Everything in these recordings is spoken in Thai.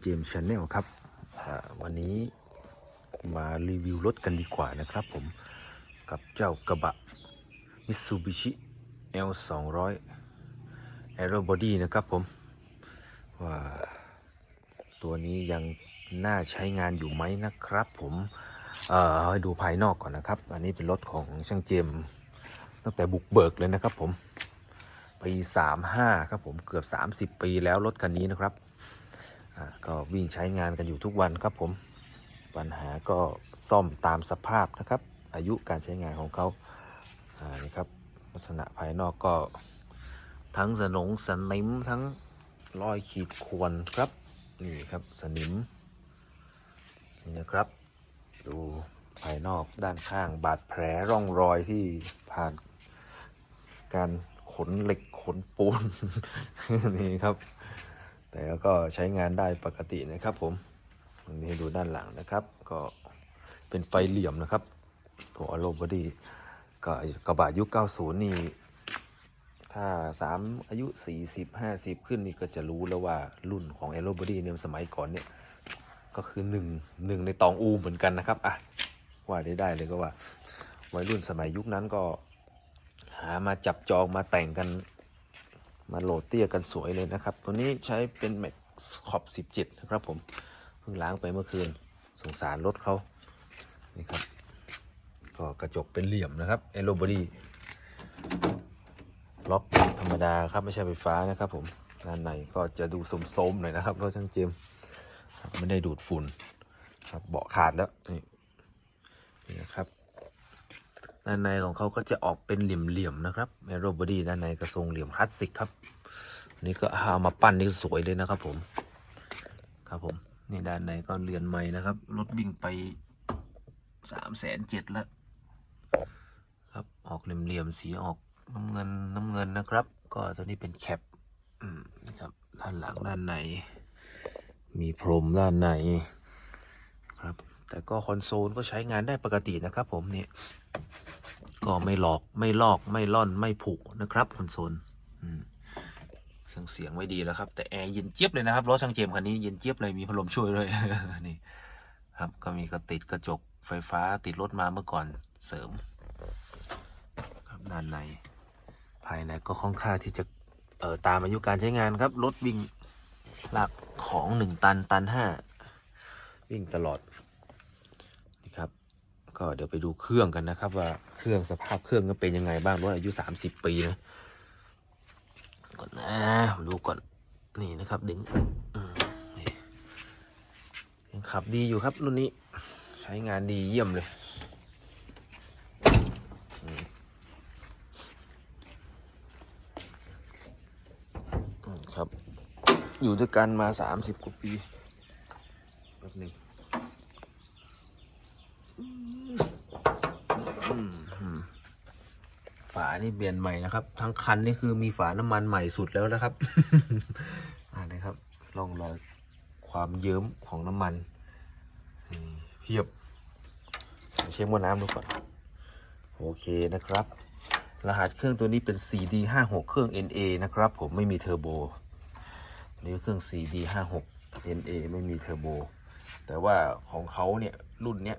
Iron James Channel ครับวันนี้มารีวิวรถกันดีกว่านะครับผม กับเจ้ากระบะ Mitsubishi L 2 0 0 Aero Body นะครับผม ว่าตัวนี้ยังน่าใช้งานอยู่ไหมนะครับผมเอ่อดูภายนอกก่อนนะครับ อันนี้เป็นรถของช่างเจมส์ตั้งแต่บุกเบิกเลยนะครับผมปี35ครับผมเกือบ 30 ปีแล้วรถคันนี้นะครับ ก็วิ่งใช้งานกันอยู่ทุกวันครับผม ปัญหาก็ซ่อมตามสภาพนะครับ อายุการใช้งานของเขาอานี่ครับลักษณะภายนอกก็ทั้งสนงสนิมทั้งรอยขีดข่วนครับ นี่ครับสนิม นี่นะครับ ดูภายนอกด้านข้างบาดแผลร่องรอยที่ผ่านการขนเหล็กขนปูน นี่ครับ แต่ก็ใช้งานได้ปกตินะครับผมอันนี้ดูด้านหลังนะครับ ก็เป็นไฟเหลี่ยมนะครับตัวอโลบอดี้ก็กระบะยุค 90 นี่ ถ้า 3 อายุ 40 50 ขึ้นนี่ก็จะรู้แล้วว่ารุ่นของ a อโ o บอดี้เนี่ยสมัยก่อนเนี่ย ก็คือหนึ่งหนึ่งในตองอูเหมือนกันนะครับ อะ ว่าได้ได้เลยก็ว่า วัยรุ่นสมัยยุคนั้นก็หามาจับจองมาแต่งกัน มาโหลดเตี้ยกันสวยเลยนะครับ ตัวนี้ใช้เป็นแม็กขอบ17 นะครับผม เพิ่งล้างไปเมื่อคืน สงสารรถเขานี่ครับ ก็กระจกเป็นเหลี่ยมนะครับเอโลบอดีล็อกธรรมดาครับ ไม่ใช่ไฟฟ้านะครับผมด้านในก็จะดูสมๆหน่อยนะครับรถช่างเจมไม่ได้ดูดฝุ่นครับเบาะขาดแล้วนี่นี่นะครับ ด้านในของเขาก็จะออกเป็นเหลี่ยมๆนะครับแมโรบอดี้ด้านในกระทรงเหลี่ยมคลาสสิกครับอันนี้ก็เอามาปั้นนี่สวยเลยนะครับผมครับผมนี่ด้านในก็เรือนใหม่นะครับรถวิ่งไปสามแสนเจ็ดแล้วครับออกเหลี่ยมๆสีออกน้ำเงินน้ำเงินนะครับ ก็ตัวนี้เป็นแคปนี่ครับด้านหลังด้านใน มีพรมด้านในครับแต่ก็คอนโซลก็ใช้งานได้ปกตินะครับผมนี่ ก็ไม่หลอกไม่ลอกไม่ล่อนไม่ผุนะครับคอนโซลเครื่องเสียงไม่ดีแล้วครับ แต่แอร์เย็นเจี๊ยบเลยนะครับรถช่างเจมคันนี้เย็นเจี๊ยบเลยมีพัดลมช่วยด้วยนี่ครับก็มีกระติดกระจกไฟฟ้าติดรถมาเมื่อก่อนเสริม ครับด้านใน ภายในก็ค่อนข้างที่จะเออตามอายุการใช้งานครับรถวิ่งลากของหนึ่งตันตันห้าวิ่งตลอด ก็เดี๋ยวไปดูเครื่องกันนะครับ ว่าเครื่องสภาพเครื่องก็เป็นยังไงบ้างรถอายุ30ปีนะก่อนนะดูก่อนนี่นะครับดึงยังขับดีอยู่ครับรุ่นนี้ ใช้งานดีเยี่ยมเลยครับ อยู่ด้วยกันมา30กว่าปีแป๊บหนึง ฝานี่เปลี่ยนใหม่นะครับ ทั้งคันนี่คือมีฝาน้ำมันใหม่สุดแล้วนะครับอ่านะครับร่องรอยความเยิ้มของน้ำมันนี่เพียบเช็คว่าน้ำดูก่อนโอเคนะครับ รหัสเครื่องตัวนี้เป็น CD56 เครื่อง NA นะครับ ผมไม่มีเทอร์โบนี่เครื่อง CD56 NA ไม่มีเทอร์โบ แต่ว่าของเขาเนี่ยรุ่นเนี้ย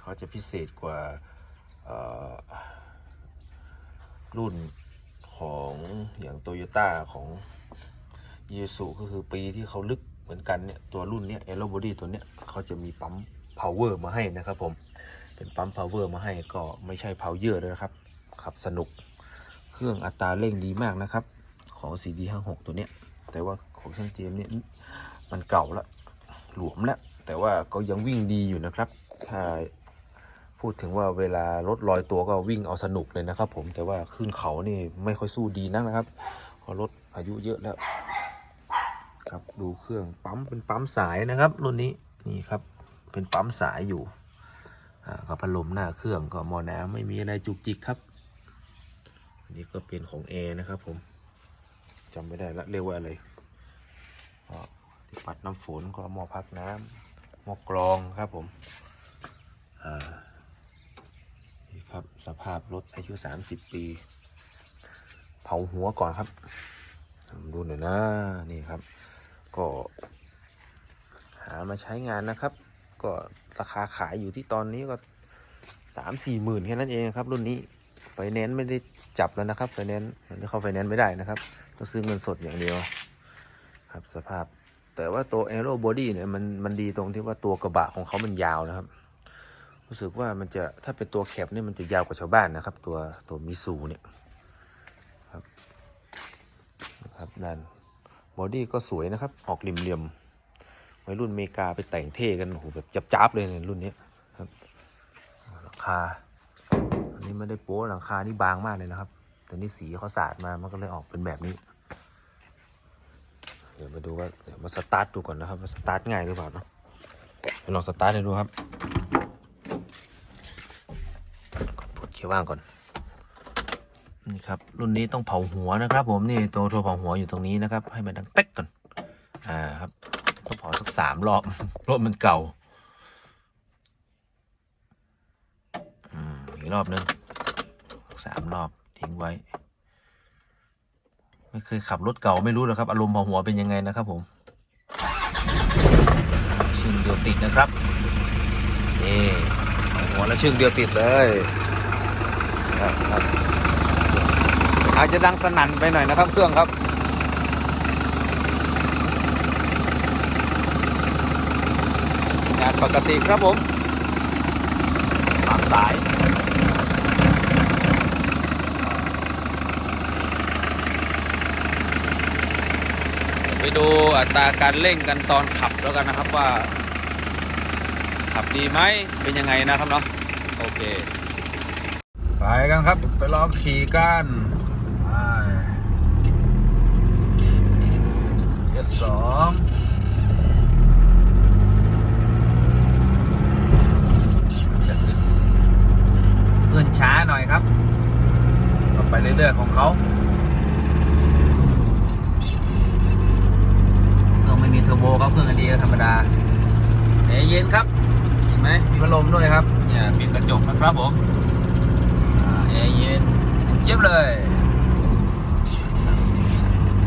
เขาจะพิเศษกว่าเอ่อ รุ่นของอย่างโตโยต้าของยีสุก็คือปีที่เขาลึกเหมือนกันเนี่ยตัวรุ่นเนี้ยเอโรบอดี้ตัวเนี้ยเขาจะมีปั๊ม power มาให้นะครับผมเป็นปั๊ม power มาให้ก็ไม่ใช่ power เลยนะครับขับสนุกเครื่องอัตราเร่งดีมากนะครับ ของ CD56 ตัวเนี้ยแต่ว่าของช่างเจมส์เนี่ยมันเก่าล้วหลวมแล้วแต่ว่าก็ยังวิ่งดีอยู่นะครับถ้า พูดถึงว่าเวลา รถลอยตัวก็วิ่งเอาสนุกเลยนะครับ ผมแต่ว่าขึ้นเขานี่ไม่ค่อยสู้ดีนักนะครับเพราะรถอายุเยอะแล้ว ครับดูเครื่องปั๊มเป็นปั๊มสายนะครับรุ่นนี้นี่ครับเป็นปั๊มสายอยู่อ่ากับพัดลมหน้าเครื่องก็มอน้ำไม่มีอะไรจุกจิกครับอันนี้ก็เป็นของแอร์นะครับ ผมจำไม่ได้ละเรียกว่าอะไรก็ที่ปัดน้ำฝนก็หม้อพักน้ำหม้อกรองครับผมอ่า สภาพรถอายุ 30 ปี เผาหัวก่อนครับดูหน่อยนะนี่ครับ ก็ หามาใช้งานนะครับ ก็ราคาขายอยู่ที่ตอนนี้ก็สามสี่หมื่นแค่นั้นเองครับรุ่นนี้ไฟแนนซ์ไม่ได้จับแล้วนะครับไฟแนนซ์มันเข้าไฟแนนซ์ไม่ได้นะครับต้องซื้อเงินสดอย่างเดียวครับสภาพ แต่ว่าตัว Aero Body เนี่ยมันมันดีตรงที่ว่าตัวกระบะของเขามันยาวนะครับ รู้สึกว่ามันจะถ้าเป็นตัวแคปเนี่ยมันจะยาวกว่าชาวบ้านนะครับ ตัวตัวมิซูเนี่ยครับนะครับด้านบอดี้ก็สวยนะครับ ออกเหลี่ยมๆวัยรุ่นอเมริกาไปแต่งเท่กันโอ้โหแบบจับๆเลยเนี่ยรุ่นนี้ครับหลังคาอันนี้ไม่ได้โป๊หลังคานี่บางมากเลยนะครับ แต่นี่สีเขาสาดมา มันก็เลยออกเป็นแบบนี้ เดี๋ยวมาดูว่าเดี๋ยวมาสตาร์ทดูก่อนนะครับว่าสตาร์ทง่ายหรือเปล่าเนาะลองสตาร์ทให้ดูครับกดกด เคียวว่างก่อน นี่ครับ รุ่นนี้ต้องเผาหัวนะครับ ผมนี่ตัวตัวเผาหัวอยู่ตรงนี้นะครับ ให้มันดังเต๊กก่อน อ่าครับต้องเผาสักสามรอบรถมันเก่าอืมอีกรอบหนึงสามรอบทิ้งไว้ ไม่เคยขับรถเก่าไม่รู้หรอกครับ อารมณ์เผาหัวเป็นยังไงนะครับผมชึ่งเดียวติดนะครับ นี่หัวแล้วชึ่งเดียวติดเลย ครับครับอาจจะดังสนั่นไปหน่อยนะครับ เครื่องครับงานปกติครับผมวางสายไปดูอัตราการเร่งกันตอนขับแล้วกันนะครับว่า ขับดีไหมเป็นยังไงนะครับเนาะโอเค กันครับ ไปลองขี่กันไปเจ็ดสองเพื่อนช้าหน่อยครับไปเรื่อยๆของเขาเครื่งไม่มีเทอร์โบครับเครื่องอันดีธรรมดาแอเย็นครับ เห็นไหมมีพัดลมด้วยครับ เนี่ยปิดกระจกนะครับผมอ่าแอร์เย็นเจี๊ยบเลย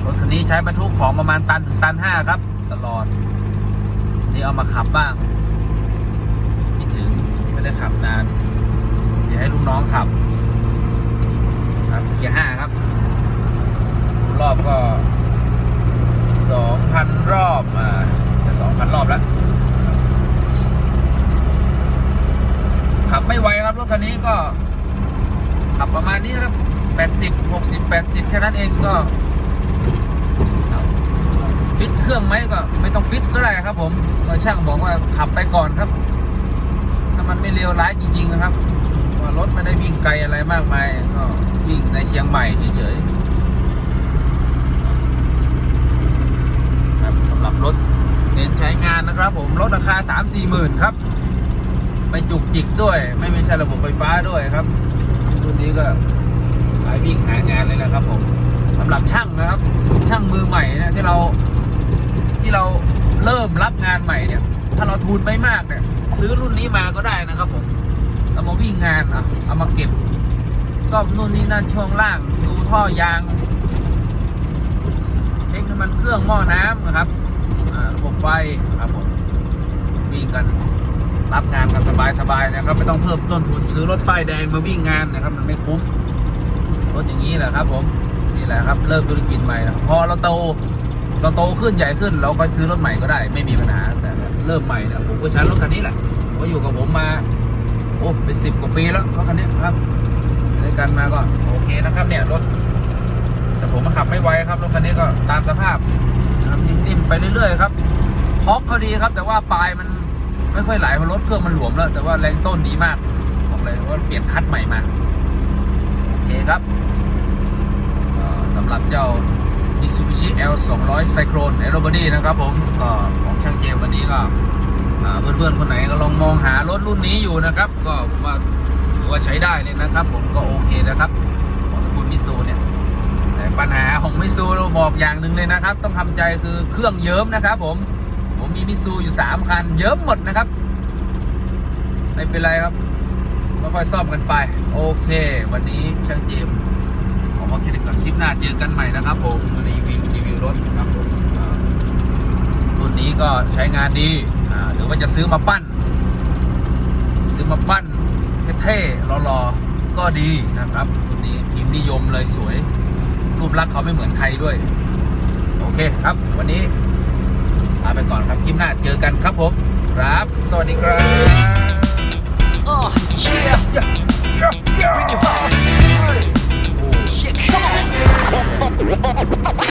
รถคันนี้ ใช้บรรทุกของประมาณตันถึงตันห้าครับ ตลอด นี่เอามาขับบ้างคิดถึงไม่ได้ขับนาน เดี๋ยวให้ลูกน้องขับ ครับเกียร์ห้าครับ รอบก็สองพันรอบอ่าจะสองพันรอบแล้วขับไม่ไวครับรถคันนี้ก็ขับประมาณนี้ครับแปดสิบหกสิบแปดสิบแค่นั้นเองก็ ฟิตเครื่องไหมก็ไม่ต้องฟิตก็ได้ครับ ผมก็ช่างบอกว่าขับไปก่อนครับ ถ้ามันไม่เลวร้ายจริงๆนะครับว่ารถไม่ได้วิ่งไกลอะไรมากมายก็วิ่งในเชียงใหม่เฉยๆครับสำหรับรถเน้นใช้งานนะครับ ผมรถราคา 3 4หมื่นครับไม่จุกจิกด้วย ไม่ไม่ใช่ระบบไฟฟ้าด้วยครับรุ่นนี้ก็ขายวิ่งหางานเลยนะครับผมสำหรับช่างนะครับ ช่างมือใหม่เนะที่เรา ที่เราเริ่มรับงานใหม่เนี่ย ถ้าเราทุนไม่มากเนี่ย ซื้อรุ่นนี้มาก็ได้นะครับผมเอามาวิ่งงานอะเอามาเก็บ ซ่อมนู่นนี่นั่นช่วงล่างดูท่อยางเช็คน้ำมันเครื่องหม้อน้ำนะครับระบบไฟนะครับผมวิ่งกันรับงานกันสบายๆนะครับ ไม่ต้องเพิ่มต้นทุนซื้อรถป้ายแดงมาวิ่งงานนะครับ มันไม่คุ้มรถอย่างนี้แหละครับ ผมนี่แหละครับ เริ่มธุรกิจใหม่นะพอเราโต เราโตขึ้นใหญ่ขึ้น เราก็ซื้อรถใหม่ก็ได้ไม่มีปัญหาแต่เริ่มใหม่เนี่ยผมก็ใช้รถคันนี้แหละก็อยู่กับผมมา โอ้เป็นสิบกว่าปีแล้วรถคันนี้ครับอยู่ด้วยกันมาก็โอเคนะครับ เนี่ยรถแต่ผมมาขับไม่ไวครับรถคันนี้ก็ตามสภาพนิ่มๆไปเรื่อยๆครับท็อปเขาดีครับ แต่ว่าปลายมันไม่ค่อยไหลเพราะรถเครื่องมันหลวมแล้ว แต่ว่าแรงต้นดีมากบอกเลยว่าเปลี่ยนคัดใหม่มาโอเคครับสำหรับเจ้า Mitsubishi L 200 Cyclone Aerobody นะครับผมก็ของช่างเจมวันนี้ก็อ่าเพื่อนๆคนไหนก็ลองมองหารถรุ่นนี้อยู่นะครับ ก็ผมว่าถือว่าใช้ได้เลยนะครับ ผมก็โอเคนะครับของตระกูลมิซูเนี่ยแต่ปัญหาของมิซูเราบอกอย่างหนึ่งเลยนะครับ ต้องทำใจคือเครื่องเยิ้มนะครับ ผมผมมีมิซูอยู่สามคัน เยิ้มหมดนะครับไม่เป็นไรครับค่อยๆซ่อมกันไป โอเค วันนี้ช่างเจม ส์ผมว่าแค่นี้ก่อนคลิปหน้าเจอกันใหม่นะครับผมวันนี้รีวิวรีวิวรถครับผมอ่ารุ่นนี้ก็ใช้งานดีอ่าหรือว่าจะซื้อมาปั้น ซื้อมาปั้นเท่ๆหล่อๆก็ดีนะครับรุ่นนี้พิมพ์นิยมเลยสวย รูปลักษณ์เขาไม่เหมือนใครด้วย โอเคครับ วันนี้ลาไปก่อนครับคลิปหน้าเจอกันครับผมครับ สวัสดีครับ Oh, yeah. Bring it home. Yeah, ハハハハ!